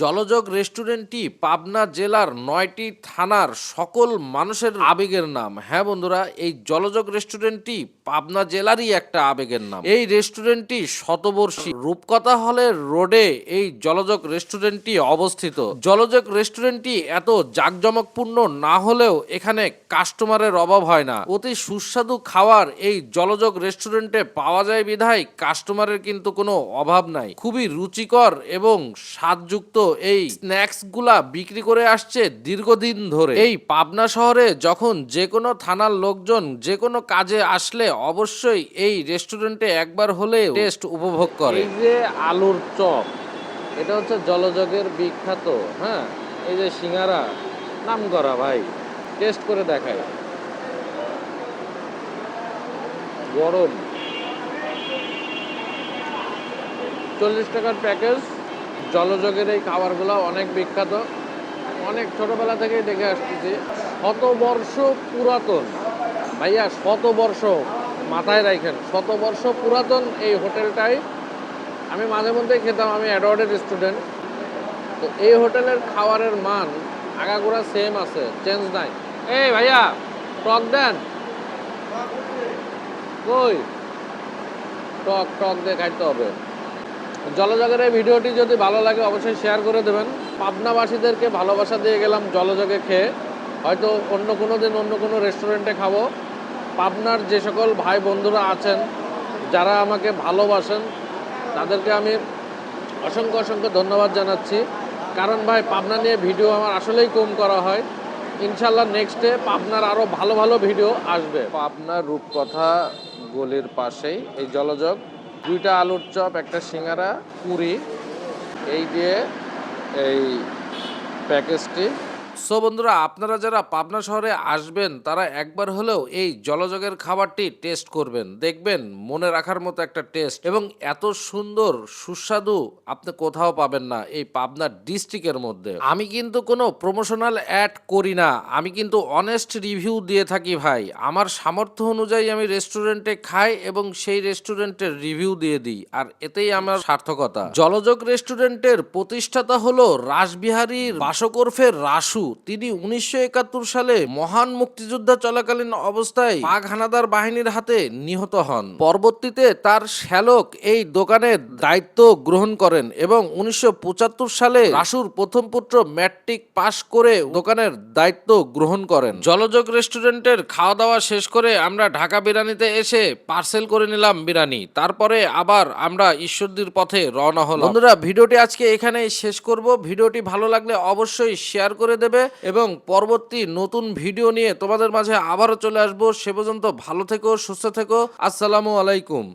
জলযোগ রেস্টুরেন্টটি পাবনা জেলার নয়টি থানার সকল মানুষের আবেগের নাম। হ্যাঁ বন্ধুরা, এই জলযোগ রেস্টুরেন্টটি পাবনা জেলারই একটা আবেগের নাম। এই রেস্টুরেন্টটি শতবর্ষী রূপকথা হলের রোডে এই জলযোগ রেস্টুরেন্টটি অবস্থিত। জলযোগ রেস্টুরেন্টটি এত জাঁকজমকপূর্ণ না হলেও এখানে কাস্টমারের অভাব হয় না। অতি সুস্বাদু খাবার এই জলযোগ রেস্টুরেন্টে পাওয়া যায় বিধায় কাস্টমারের কিন্তু কোনো অভাব নাই। খুবই রুচিকর এবং স্বাদযুক্ত এই স্ন্যাক্সগুলা বিক্রি করে আসছে দীর্ঘদিন ধরে। এই পাবনা শহরে যখন যে কোনো থানার লোকজন যে কোনো কাজে আসলে অবশ্যই এই রেস্টুরেন্টে একবার হলে টেস্ট উপভোগ করে। এই যে আলুর চপ এটা হচ্ছে জলযোগের বিখ্যাত হ্যাঁ? এই যে সিঙ্গারা নাম করা ভাই টেস্ট করে দেখাই। গরম। চল্লিশ টাকার প্যাকেজ। জলযোগের এই খাবারগুলো অনেক বিখ্যাত। অনেক ছোটবেলা থেকেই দেখে আসতেছি। শতবর্ষ পুরাতন। ভাইয়া, শতবর্ষ মাথায় রাখেন শতবর্ষ পুরাতন এই হোটেলটাই। আমি মাঝে মধ্যেই খেতাম, আমি অ্যাডওয়ার্ডের স্টুডেন্ট। তো এই হোটেলের খাবারের মান আগাগোড়া সেম আছে চেঞ্জ নাই। এই ভাইয়া, টক দেন। কই? টক টক দিয়ে খাইতে হবে। জলজগের এই ভিডিওটি যদি ভালো লাগে, অবশ্যই শেয়ার করে দেবেন। পাবনাবাসীদেরকে ভালোবাসা দিয়ে গেলাম জলযোগে খেয়ে। হয়তো অন্য কোনো দিন অন্য কোনো রেস্টুরেন্টে খাব। পাবনার যে সকল ভাই বন্ধুরা আছেন, যারা আমাকে ভালোবাসেন, তাদেরকে আমি অসংখ্য অসংখ্য ধন্যবাদ জানাচ্ছি। কারণ ভাই, পাবনা নিয়ে ভিডিও আমার আসলেই কম করা হয়। ইনশাল্লাহ নেক্সটে পাবনার আরও ভালো ভালো ভিডিও আসবে। পাবনার রূপকথা গলির পাশেই এই জলযোগ। দুইটা আলুর চপ একটা সিঙ্গারা পুরি। এই দিয়ে এই প্যাকেজটি সো বন্ধুরা, আপনারা যারা পাবনা শহরে আসবেন, তারা একবার হলেও এই জলযোগের খাবারটি টেস্ট করবেন। দেখবেন, মনে রাখার মতো একটা টেস্ট এবং এত সুন্দর, সুস্বাদু আপনি কোথাও পাবেন না এই পাবনা ডিস্ট্রিক্টের মধ্যে। আমি কিন্তু কোনো প্রমোশনাল অ্যাড করি না। আমি কিন্তু অনেস্ট রিভিউ দিয়ে থাকি ভাই। আমার সামর্থ্য অনুযায়ী আমি রেস্টুরেন্টে খাই এবং সেই রেস্টুরেন্টের রিভিউ দিয়ে দিই, আর এতেই আমার সার্থকতা। জলযোগ রেস্টুরেন্টের প্রতিষ্ঠাতা হলো রাসবিহারীর বাসকরফের রাসু। তিনি উনিশশো একাত্তর সালে মহান মুক্তিযোদ্ধা চলাকালীন অবস্থায় পাক হানাদার বাহিনীর হাতে নিহত হন। পরবর্তীতে তার শ্যালক এই দোকানের দায়িত্ব গ্রহণ করেন এবং উনিশশো পঁচাত্তর সালে রাসুর প্রথম পুত্র ম্যাট্রিক পাশ করে দোকানের দায়িত্ব গ্রহণ করেন। জলযোগ রেস্টুরেন্টের খাওয়া দাওয়া শেষ করে আমরা ঢাকা বিরানিতে এসে পার্সেল করে নিলাম বিরানি তারপরে আবার আমরা ঈশ্বরদীর পথে রওনা হলাম। বন্ধুরা, ভিডিওটি আজকে এখানেই শেষ করব। ভিডিওটি ভালো লাগলে অবশ্যই শেয়ার করে দেবে। এবং পরবর্তী নতুন ভিডিও নিয়ে তোমাদের মাঝে আবারও চলে আসব। সে পর্যন্ত ভালো থেকো, সুস্থ থেকো। আসসালামু আলাইকুম।